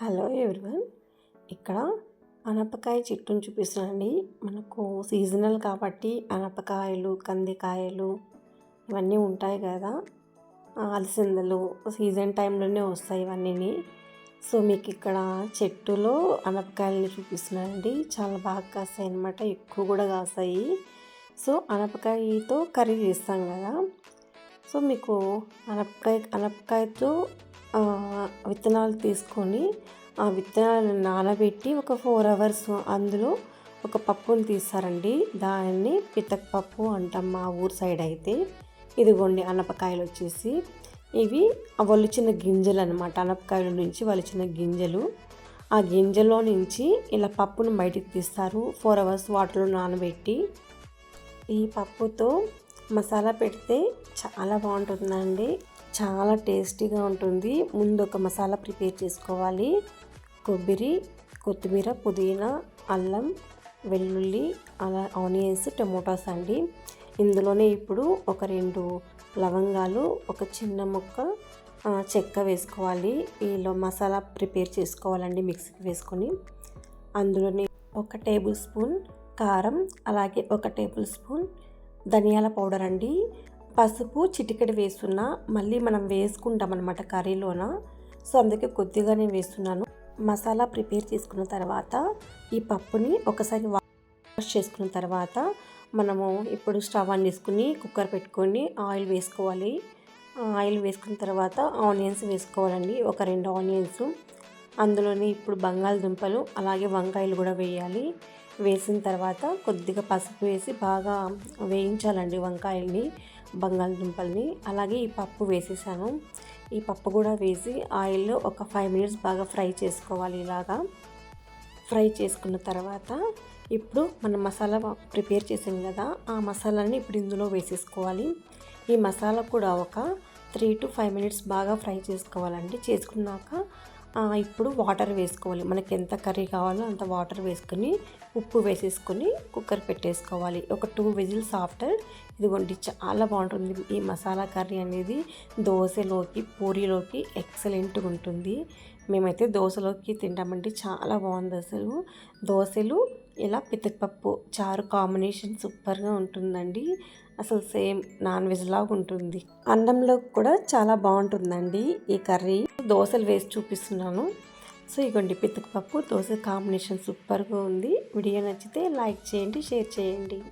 Hello everyone. ఇక్కడ అనపకాయ చెట్టును చూపిస్తున్నానండి. మనకు సీజనల్ కాబట్టి అనపకాయలు కందికాయలు ఇవన్నీ ఉంటాయి కదా. అలసిందలు సీజన్ టైంలోనే వస్తాయి ఇవన్నీ సో మీకు ఇక్కడ చెట్టులో అనపకాయలని చూపిస్తున్నానండి. చాలా బాగా కాస్తాయి అనమాట ఎక్కువ కూడా కాస్తాయి. సో అనపకాయతో కర్రీ చేస్తాం కదా. సో మీకు అనపకాయ అనపకాయతో విత్తనాలు తీసుకొని ఆ విత్తనాలను నానబెట్టి ఒక ఫోర్ అవర్స్ అందులో ఒక పప్పుని తీస్తారండి. దాన్ని పితక్ పప్పు అంటాం మా ఊరు సైడ్ అయితే. ఇదిగోండి అనపకాయలు వచ్చేసి. ఇవి వలిచిన గింజలు అనమాట అనపకాయల నుంచి వలిచిన గింజలు. ఆ గింజలో నుంచి ఇలా పప్పును బయటికి తీస్తారు. ఫోర్ అవర్స్ వాటర్లో నానబెట్టి. ఈ పప్పుతో మసాలా పెడితే చాలా బాగుంటుందండి. చాలా టేస్టీగా ఉంటుంది. ముందు ఒక మసాలా ప్రిపేర్ చేసుకోవాలి. కొబ్బరి కొత్తిమీర పుదీనా అల్లం వెల్లుల్లి అలా ఆనియన్స్ టమోటాస్ అండి. ఇందులోనే ఇప్పుడు ఒక రెండు లవంగాలు ఒక చిన్న ముక్క చెక్క వేసుకోవాలి. ఈలో మసాలా ప్రిపేర్ చేసుకోవాలండి మిక్సీకి వేసుకొని. అందులోనే ఒక టేబుల్ స్పూన్ కారం అలాగే ఒక టేబుల్ స్పూన్ ధనియాల పౌడర్ అండి. పసుపు చిటికెడు వేస్తున్నా మళ్ళీ మనం వేసుకుంటాం అనమాట కర్రీలోన. సో అందుకే కొద్దిగానే వేస్తున్నాను. మసాలా ప్రిపేర్ చేసుకున్న తర్వాత ఈ పప్పుని ఒకసారి వాష్ చేసుకున్న తర్వాత మనము ఇప్పుడు స్టవ్ ఆన్ చేసుకుని కుక్కర్ పెట్టుకొని ఆయిల్ వేసుకోవాలి. ఆయిల్ వేసుకున్న తర్వాత ఆనియన్స్ వేసుకోవాలండి. ఒక రెండు ఆనియన్స్. అందులోని ఇప్పుడు బంగాళదుంపలు అలాగే వంకాయలు కూడా వేయాలి. వేసిన తర్వాత కొద్దిగా పసుపు వేసి బాగా వేయించాలండి వంకాయల్ని. బంగాళదుంపల్ని అలాగే ఈ పప్పు వేసేసాను. ఈ పప్పు కూడా వేసి ఆయిల్లో ఒక ఫైవ్ మినిట్స్ బాగా ఫ్రై చేసుకోవాలి ఇలాగా. ఫ్రై చేసుకున్న తర్వాత ఇప్పుడు మనం మసాలా ప్రిపేర్ చేసాం కదా ఆ మసాలాని ఇప్పుడు ఇందులో వేసేసుకోవాలి. ఈ మసాలా కూడా ఒక త్రీ టు ఫైవ్ మినిట్స్ బాగా ఫ్రై చేసుకోవాలండి. చేసుకున్నాక ఇప్పుడు వాటర్ వేసుకోవాలి. మనకి ఎంత కర్రీ కావాలో అంత వాటర్ వేసుకొని ఉప్పు వేసేసుకొని కుక్కర్ పెట్టేసుకోవాలి. ఒక టూ విజిల్స్ ఆఫ్టర్. ఇదిగోండి చాలా బాగుంటుంది. ఈ మసాలా కర్రీ అనేది దోశలోకి పూరిలోకి ఎక్సలెంట్గా ఉంటుంది. మేమైతే దోశలోకి తింటామండి. చాలా బాగుంది అసలు. దోశలు ఇలా పితకపప్పు చారు కాంబినేషన్ సూపర్గా ఉంటుందండి. అసలు సేమ్ నాన్ వెజ్ లాగా ఉంటుంది. అన్నంలో కూడా చాలా బాగుంటుందండి ఈ కర్రీ. దోశలు వేసి చూపిస్తున్నాను. సో ఇగోండి పితకపప్పు దోశ కాంబినేషన్ సూపర్గా ఉంది. వీడియో నచ్చితే లైక్ చేయండి షేర్ చేయండి.